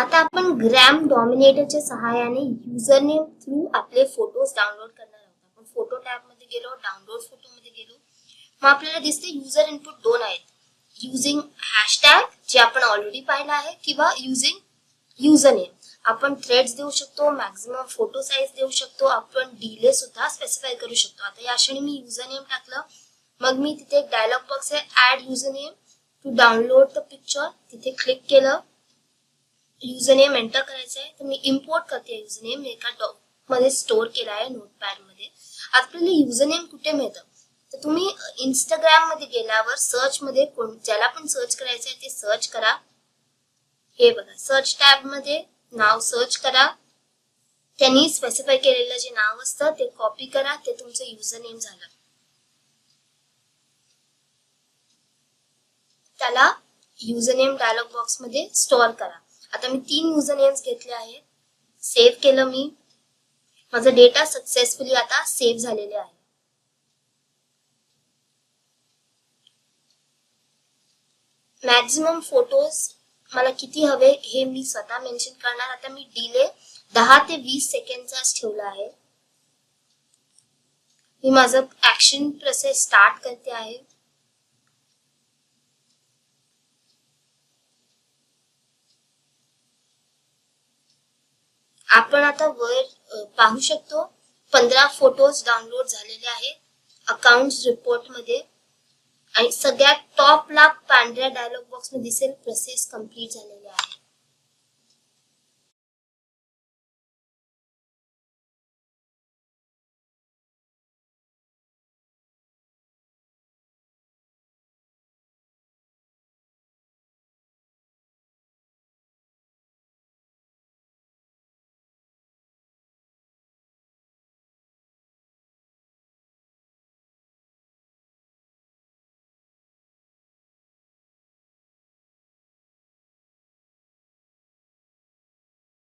आता आपण ग्रॅम डॉमिनेटरच्या सहाय्याने युजर नेम थ्रू आपले फोटोज डाउनलोड करणार आहोत. आपण फोटो टॅबमध्ये गेलो डाउनलोड फोटो मध्ये गेलो. मग आपल्याला दिसते युजर इनपुट दोन आहेत. युझिंग हॅशटॅग जे आपण ऑलरेडी पाहिलं आहे किंवा युझिंग युजर नेम आपण थ्रेड्स देऊ शकतो मॅक्झिमम फोटो साईज देऊ शकतो आपण डिले सुद्धा स्पेसिफाय करू शकतो. आता या क्षणी मी युजर नेम टाकलं. मग मी तिथे एक डायलॉग बॉक्स आहे add user name to download the picture तिथे क्लिक केलं. युजरनेम एंटर करायचं आहे तर मी इम्पोर्ट करते युजरनेम एका डॉकमध्ये स्टोअर केला आहे नोटपॅडमध्ये. आपल्याला युजरनेम कुठे मिळतं? तर तुम्ही इंस्टाग्राममध्ये गेल्यावर सर्च मध्ये कोण ज्याला पण सर्च करायचं आहे ते सर्च करा. हे बघा सर्च टॅबमध्ये नाव सर्च करा. त्यांनी स्पेसिफाय केलेलं जे नाव असतं ते कॉपी करा ते तुमचं युजर नेम झालं. त्याला युजर नेम डायलॉग बॉक्समध्ये स्टोअर करा. आता मी तीन युजर नेम्स घेतले आहेत. सेव्ह केलं मी. माझा डेटा सक्सेसफुली आता सेव्ह झालेले आहे. मॅक्झिमम फोटोज मला किती हवे हे मी स्वतः मेन्शन करणार. आता मी डिले दहा ते वीस सेकंडचाच ठेवला आहे. मी माझं ऍक्शन प्रोसेस स्टार्ट करते आहे. आपण आता वर पाहू शकतो. पंधरा फोटोज डाउनलोड झालेले आहेत. अकाउंट रिपोर्टमध्ये. आणि सगळ्यात टॉपला पांढऱ्या डायलॉग बॉक्समध्ये दिसेल प्रोसेस कंप्लीट झालेले आहे.